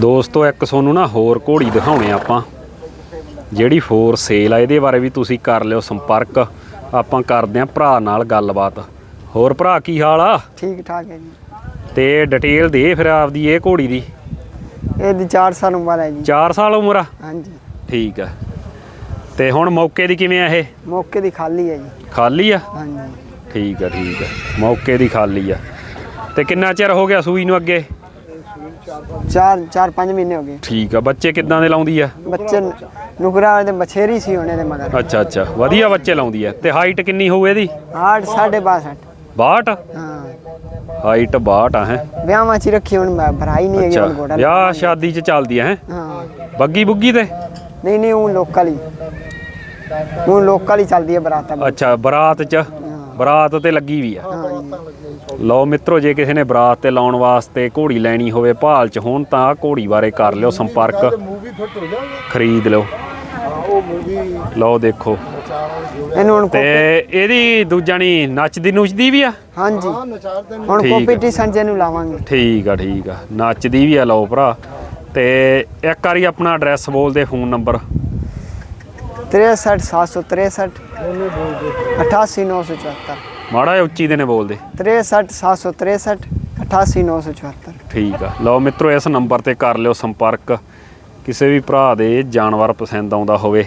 ਦੋਸਤੋ ਇੱਕ ਤੁਹਾਨੂੰ ਨਾ ਹੋਰ ਘੋੜੀ ਦਿਖਾਉਣੇ ਆਪਾਂ। ਜਿਹੜੀ ਫੋਰ ਸੇਲ ਆ ਇਹਦੇ ਬਾਰੇ ਵੀ ਤੁਸੀਂ ਕਰ ਲਿਓ ਸੰਪਰਕ। ਆਪਾਂ ਕਰਦੇ ਆਂ ਭਰਾ ਨਾਲ ਗੱਲਬਾਤ। ਹੋਰ ਭਰਾ ਕੀ ਹਾਲ ਆ? ਠੀਕ ਠਾਕ ਹੈ ਜੀ। ਤੇ ਡਿਟੇਲ ਦੇ ਫਿਰ ਆਪਦੀ ਇਹ ਘੋੜੀ ਦੀ। ਇਹਦੀ 4 ਸਾਲ ਉਮਰ ਹੈ ਜੀ। 4 ਸਾਲ ਉਮਰ ਆ? ਹਾਂਜੀ। ਠੀਕ ਆ। ਤੇ ਹੁਣ ਮੌਕੇ ਦੀ ਕਿਵੇਂ ਆ ਇਹ? ਮੌਕੇ ਦੀ ਖਾਲੀ ਹੈ ਜੀ। ਖਾਲੀ ਆ? ਹਾਂਜੀ। ਠੀਕ ਆ ਠੀਕ ਆ। ਮੌਕੇ ਦੀ ਖਾਲੀ ਆ। ਤੇ ਕਿੰਨਾ ਚਿਰ ਹੋ ਗਿਆ ਸੂਈ ਨੂੰ ਅੱਗੇ? 4 4 5 ਮਹੀਨੇ ਹੋ ਗਏ। ਠੀਕ ਆ ਬੱਚੇ ਕਿੱਦਾਂ ਦੇ ਲਾਉਂਦੀ ਆ? ਬੱਚੇ ਨੁਕਰਾ ਵਾਲੇ ਦੇ ਬਛੇਰੀ ਸੀ ਉਹਨੇ ਦੇ ਮਗਰ। ਅੱਛਾ ਅੱਛਾ ਵਧੀਆ ਬੱਚੇ ਲਾਉਂਦੀ ਆ। ਤੇ ਹਾਈਟ ਕਿੰਨੀ ਹੋਊ ਇਹਦੀ? 8 62 62 ਹਾਂ। ਹਾਈਟ 62 ਆ ਹੈ? ਵਿਆਹਾਂ 'ਚ ਰੱਖੀ ਹੁਣ ਭਰਾਈ ਨਹੀਂ ਹੈਗੀ ਹੁਣ ਗੋਡਾ ਵਿਆਹ ਸ਼ਾਦੀ ਚ ਚੱਲਦੀ ਹੈ? ਹਾਂ। ਬੱਗੀ ਬੁੱਗੀ ਤੇ? ਨਹੀਂ ਨਹੀਂ ਉਹ ਲੋਕਲ ਹੀ। ਉਹ ਲੋਕਲ ਹੀ ਚੱਲਦੀ ਹੈ ਬਰਾਤਾਂ ਅੱਛਾ ਬਰਾਤ ਚ ਬਰਾਤ ਤੇ ਲੱਗੀ ਵੀ ਆ। ਲਓ ਮਿੱਤਰੋ ਜੇ ਕਿਸੇ ਨੇ ਬਰਾਤ ਤੇ ਲਾਉਣ ਵਾਸਤੇ ਘੋੜੀ ਲੈਣੀ ਹੋਵੇ ਭਾਲ ਚ ਹੋਣ ਤਾਂ ਘੋੜੀ ਬਾਰੇ ਕਰ ਲਿਓ ਸੰਪਰਕ। ਖਰੀਦ ਲਿਓ। ਲਓ ਦੇਖੋ। ਇਹਨੂੰ ਹੁਣ ਤੇ ਇਹਦੀ ਦੂਜਾਣੀ ਨੱਚਦੀ ਨੁੱਚਦੀ ਵੀ ਆ? ਹਾਂਜੀ। ਹੁਣ। ਕੰਪੀਟੀਸ਼ਨ ਚ ਇਹਨੂੰ ਲਾਵਾਂਗੇ। ਠੀਕ ਆ ਠੀਕ ਆ। ਨੱਚਦੀ ਵੀ ਆ ਲਓ ਭਰਾ। ਤੇ ਇੱਕ ਵਾਰੀ ਆਪਣਾ ਐਡਰੈਸ ਬੋਲ ਦੇ ਫੋਨ ਨੰਬਰ 63 763 88974 ਮਾੜਾ ਜਿਹਾ ਉੱਚੀ ਦੇ ਨੇ ਬੋਲ ਦੇ 63 763 88974 ਠੀਕ ਆ। ਲਓ ਮਿੱਤਰੋ ਇਸ ਨੰਬਰ ਤੇ ਕਰ ਲਿਓ ਸੰਪਰਕ। ਕਿਸੇ ਵੀ ਭਰਾ ਦੇ ਜਾਨਵਰ ਪਸੰਦ ਆਉਂਦਾ ਹੋਵੇ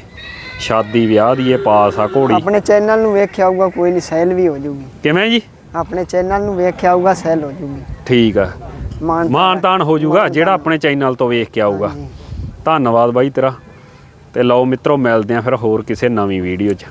ਸ਼ਾਦੀ ਵਿਆਹ ਦੀ ਇਹ ਪਾਸ ਆ ਘੋੜੀ। ਆਪਣੇ ਚੈਨਲ ਨੂੰ ਵੇਖਿਆ ਹੋਊਗਾ ਕੋਈ ਨਹੀਂ ਸੈਲ ਵੀ ਹੋ ਜਾਊਗੀ। ਕਿਵੇਂ ਜੀ? ਆਪਣੇ ਚੈਨਲ ਨੂੰ ਵੇਖਿਆ ਹੋਊਗਾ ਸੈਲ ਹੋ ਜਾਊਗੀ। ਠੀਕ ਆ। ਮਾਨ ਮਾਨ ਤਾਨ ਹੋ ਜਾਊਗਾ ਜਿਹੜਾ ਆਪਣੇ ਚੈਨਲ ਤੋਂ ਵੇਖ ਕੇ ਆਊਗਾ। ਧੰਨਵਾਦ ਬਾਈ ਤੇਰਾ। ਤੇ ਲਓ ਮਿੱਤਰੋ ਮਿਲਦੇ ਆ ਫਿਰ ਹੋਰ ਕਿਸੇ ਨਵੀਂ ਵੀਡੀਓ 'ਚ।